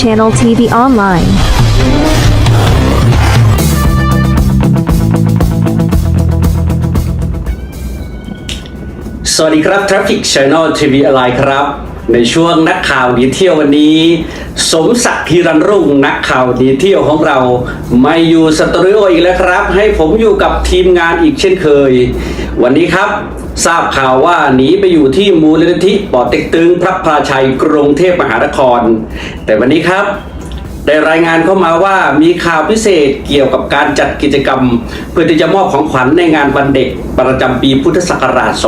Channel TV Online. สวัสดีครับ Traffic Channel TV Online ครับ ในช่วงนักข่าวดีเที่ยววันนี้ สมศักดิ์ฮิรันรุ่งนักข่าวดีเที่ยวของเราไม่อยู่สตูดิโออีกแล้วครับ ให้ผมอยู่กับทีมงานอีกเช่นเคย วันนี้ครับทราบข่าวว่าหนีไปอยู่ที่มูลนิธิปอเต็กตึงพระพาชัยกรุงเทพมหานคร แต่วันนี้ครับ ได้รายงานเข้ามาว่ามีข่าวพิเศษเกี่ยวกับการจัดกิจกรรม เพื่อที่จะมอบของขวัญในงานวันเด็กประจำปีพุทธศักราช 2567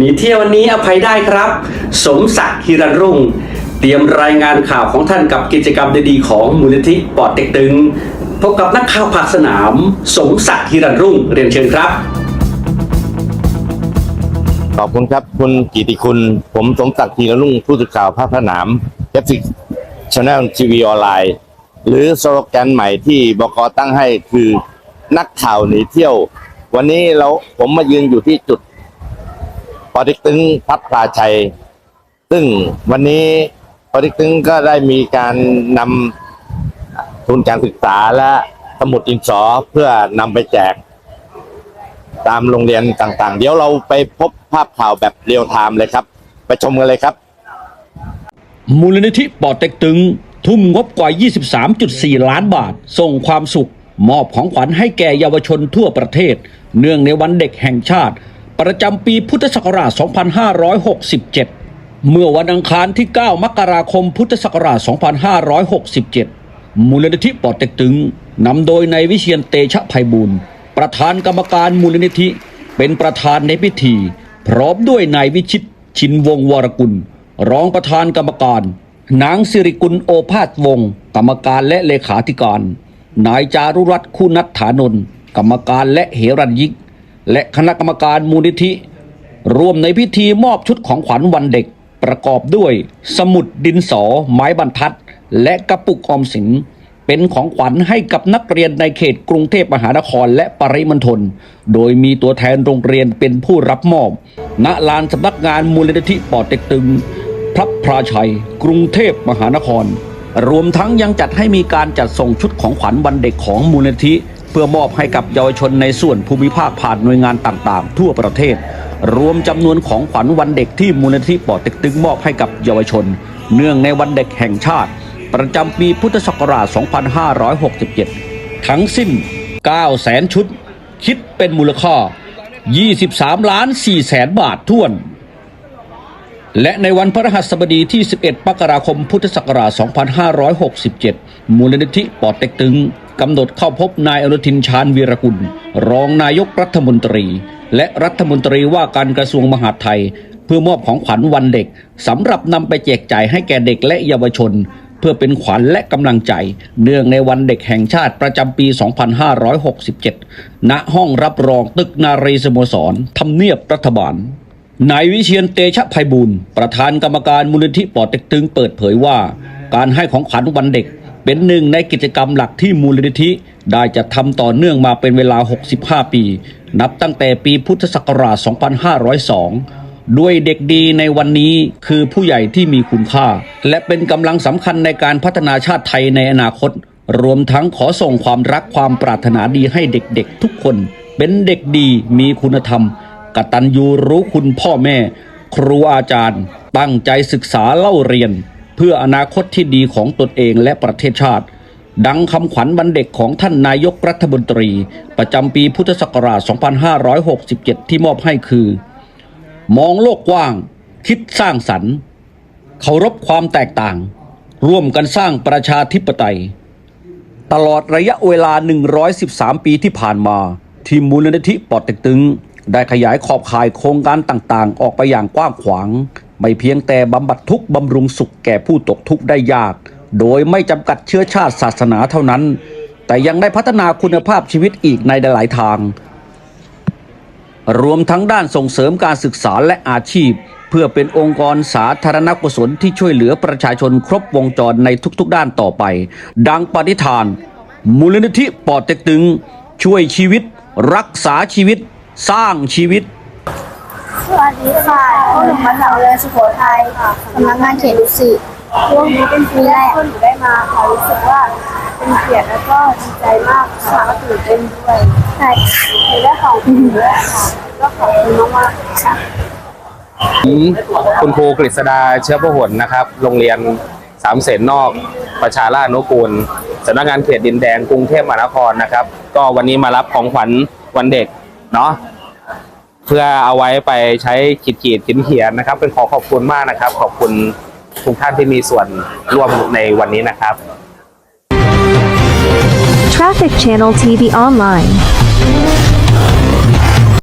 นีเที่ยววันนี้อภัยได้ครับ สมศักดิ์ฮิรันรุ่ง เตรียมรายงานข่าวของท่านกับกิจกรรมดีๆของมูลนิธิปอดเต็กตึง พบกับนักข่าวภาคสนาม สมศักดิ์ฮิรันรุ่ง เรียนเชิญครับ ขอบคุณครับคุณกิติคุณ ผมสมศักดิ์ทีละลุ่ง ผู้สื่อข่าวภาคสนามเอฟซิชาแนลทีวีออนไลน์หรือสโลแกนใหม่ที่บกตั้งให้คือนักข่าวหนีเที่ยว วันนี้เราผมมายืนอยู่ที่จุด ปอติกตึงพัฒนาชัย ซึ่งวันนี้ปอติกตึงก็ได้มีการนำทุนการศึกษาและสมุดดินสอเพื่อนำไปแจก ตามโรงเรียนต่างๆ เดี๋ยวเราไปพบภาพข่าวแบบเรียลไทม์เลยครับ ไปชมกันเลยครับ มูลนิธิปอเต็กตึง ทุ่มงบกว่า 23.4 ล้านบาท ส่งความสุข มอบของขวัญให้แก่เยาวชนทั่วประเทศ เนื่องในวันเด็กแห่งชาติ ประจำปีพุทธศักราช 2567 เมื่อวันอังคารที่ 9 มกราคม พุทธศักราช 2567 มูลนิธิปอเต็กตึงนำโดยนายวิเชียนเตชะภัยบูรณ์ประธานกรรมการมูลนิธิ เป็นประธานในพิธี พร้อมด้วยนายวิชิตชินวงศ์วรกุล รองประธานกรรมการนางสิริกุลโอภาสวงศ์กรรมการและเลขาธิการ นายจารุรัตน์คุณัฐฐานนท์กรรมการและเหรัญยิก และคณะกรรมการมูลนิธิ ร่วมในพิธีมอบชุดของขวัญวันเด็กประกอบด้วย สมุดดินสอ ไม้บรรทัด และกระปุกออมสิน เป็นของขวัญให้กับนักเรียนในเขตกรุงเทพมหานครและปริมณฑลโดยมีตัวแทนโรงเรียนเป็นผู้รับมอบ ณลานสำนักงานมูลนิธิปอเต็กตึง พระพราชัย กรุงเทพมหานคร รวมทั้งยังจัดให้มีการจัดส่งชุดของขวัญวันเด็กของมูลนิธิ เพื่อมอบให้กับเยาวชนในส่วนภูมิภาคผ่านหน่วยงานต่างๆ ทั่วประเทศ รวมจำนวนของขวัญวันเด็กที่มูลนิธิปอเต็กตึงมอบให้กับเยาวชน เนื่องในวันเด็กแห่งชาติ ประจำปีพุทธศักราช 2567 ทั้งสิ้น9แสนชุด คิดเป็นมูลค่า 23 ล้าน4แสนบาทท้วน และในวันพระรหัสบดีที่ 11มกราคมพุทธศักราช 2567 มูลนิธิปอเต็กตึง กำหนดเข้าพบนายอนุทินชาญวีรกุล รองนายกรัฐมนตรี และรัฐมนตรีว่าการกระทรวงมหาดไทย เพื่อมอบของขวัญวันเด็กสำหรับนำไปแจกจ่ายให้แก่เด็กและเยาวชน เพื่อเป็นขวัญและกำลังใจ เนื่องในวันเด็กแห่งชาติประจำปี 2567 ณ ห้องรับรองตึกนารีสโมสรทำเนียบรัฐบาลนายวิเชียนเตชะภัยบูรณ์ประธานกรรมการมูลนิธิปอเต็กตึงเปิดเผยว่า การให้ของขวัญวันเด็ก เป็นหนึ่งในกิจกรรมหลักที่มูลนิธิ ได้จัดทำต่อเนื่องมาเป็นเวลา 65 ปี นับตั้งแต่ปีพุทธศักราช 2502 ด้วยเด็กดีในวันนี้คือผู้ใหญ่ที่มีคุณค่า และเป็นกำลังสำคัญในการพัฒนาชาติไทยในอนาคต รวมทั้งขอส่งความรักความปรารถนาดีให้เด็กๆ ทุกคน เป็นเด็กดีมีคุณธรรม กตัญญูรู้คุณพ่อแม่ ครูอาจารย์ ตั้งใจศึกษาเล่าเรียน พื่ออนาคตที่ดีของตนเองและประเทศชาติ ดังคำขวัญวันเด็กของท่านนายกรัฐมนตรี ประจำปีพุทธศักราช 2567 ที่มอบให้คือ มองโลกกว้าง คิดสร้างสรรค์เคารพความแตกต่าง ร่วมกันสร้างประชาธิปไตย ตลอดระยะเวลา 113 ปีที่ผ่านมาทีมมูลนิธิปอดเต็กตึง ได้ขยายขอบข่ายโครงการต่างๆ ออกไปอย่างกว้างขวาง ไม่เพียงแต่บำบัดทุกข์บำรุงสุขแก่ผู้ตกทุกข์ได้ยาก โดยไม่จำกัดเชื้อชาติศาสนาเท่านั้น แต่ยังได้พัฒนาคุณภาพชีวิตอีกในหลายทาง รวมทั้งด้านส่งเสริมการศึกษาและอาชีพ เพื่อเป็นองค์กรสาธารณกุศลที่ช่วยเหลือประชาชนครบวงจรในทุกๆ ด้านต่อไป ดังปฏิฐาน มูลนิธิปอดเต็กตึง ช่วยชีวิต รักษาชีวิต สร้างชีวิต สวัสดีค่ะพวกหนูมาจากโรงเรียนสุโขทัยสำนักงานเขตดุสิตช่วงนี้เป็นปีแรกที่หนูได้มาค่ะ รู้สึกว่าเป็นเกียรติแล้วก็ดีใจมากค่ะก็ตื่นเต้นด้วย ใช่หนูได้ของคุณด้วยค่ะ ก็ขอบคุณมากๆค่ะผมคุณครูกฤษดาเชื้อพระหลนะครับ โรงเรียนสามเสนนอก ประชาราชนุกูลสำนักงานเขตดินแดงกรุงเทพมหานครนะครับ ก็วันนี้มารับของขวัญวันเด็กเนาะ เพื่อเอาไว้ไปใช้ขีดขีดเขียนเขียนนะครับ เป็นขอขอบคุณมากนะครับ ขอบคุณทุกท่านที่มีส่วนร่วมในวันนี้นะครับ Traffic Channel TV Online.